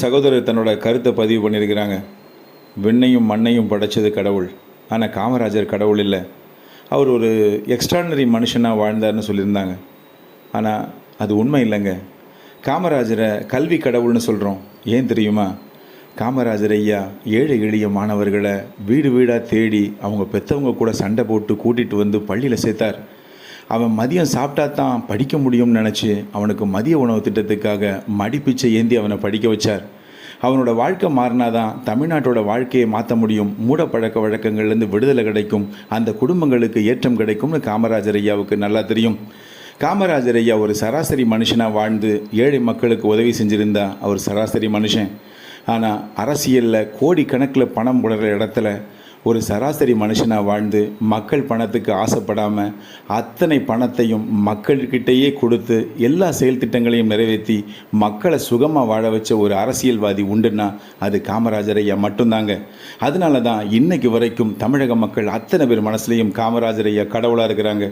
சகோதரர் தன்னோட கருத்தை பதிவு பண்ணியிருக்கிறாங்க. விண்ணையும் மண்ணையும் படைச்சது கடவுள். ஆனால் காமராஜர் கடவுள் இல்லை. அவர் ஒரு எக்ஸ்ட்ராடனரி மனுஷனாக வாழ்ந்தார்னு சொல்லியிருந்தாங்க. ஆனால் அது உண்மை இல்லைங்க. காமராஜரை கல்வி கடவுள்னு சொல்கிறோம் ஏன் தெரியுமா? காமராஜர் ஐயா ஏழை எளிய மாணவர்களை வீடு வீடாக தேடி அவங்க பெற்றவங்க கூட சண்டை போட்டு கூட்டிகிட்டு வந்து பள்ளியில் சேர்த்தார். அவன் மதியம் சாப்பிட்டா தான் படிக்க முடியும்னு நினச்சி அவனுக்கு மதிய உணவு திட்டத்துக்காக மடிப்பிச்சை ஏந்தி அவனை படிக்க வச்சார். அவனோட வாழ்க்கை மாறினாதான் தமிழ்நாட்டோட வாழ்க்கையை மாற்ற முடியும். மூட பழக்க வழக்கங்கள்லேருந்து விடுதலை கிடைக்கும். அந்த குடும்பங்களுக்கு ஏற்றம் கிடைக்கும்னு காமராஜர் ஐயாவுக்கு நல்லா தெரியும். காமராஜர் ஐயா ஒரு சராசரி மனுஷனாக வாழ்ந்து ஏழை மக்களுக்கு உதவி செஞ்சுருந்தா அவர் சராசரி மனுஷன். ஆனால் அரசியலில் கோடிக்கணக்கில் பணம் உடற இடத்துல ஒரு சராசரி மனுஷனாக வாழ்ந்து மக்கள் பணத்துக்கு ஆசைப்படாமல் அத்தனை பணத்தையும் மக்கள்கிட்டயே கொடுத்து எல்லா செயல் திட்டங்களையும் நிறைவேற்றி மக்களை சுகமாக வாழ வச்ச ஒரு அரசியல்வாதி உண்டுன்னா அது காமராஜர் ஐயா மட்டும்தாங்க. அதனால தான் இன்னைக்கு வரைக்கும் தமிழக மக்கள் அத்தனை பேர் மனசுலையும் காமராஜர் ஐயா கடவுளாக இருக்கிறாங்க.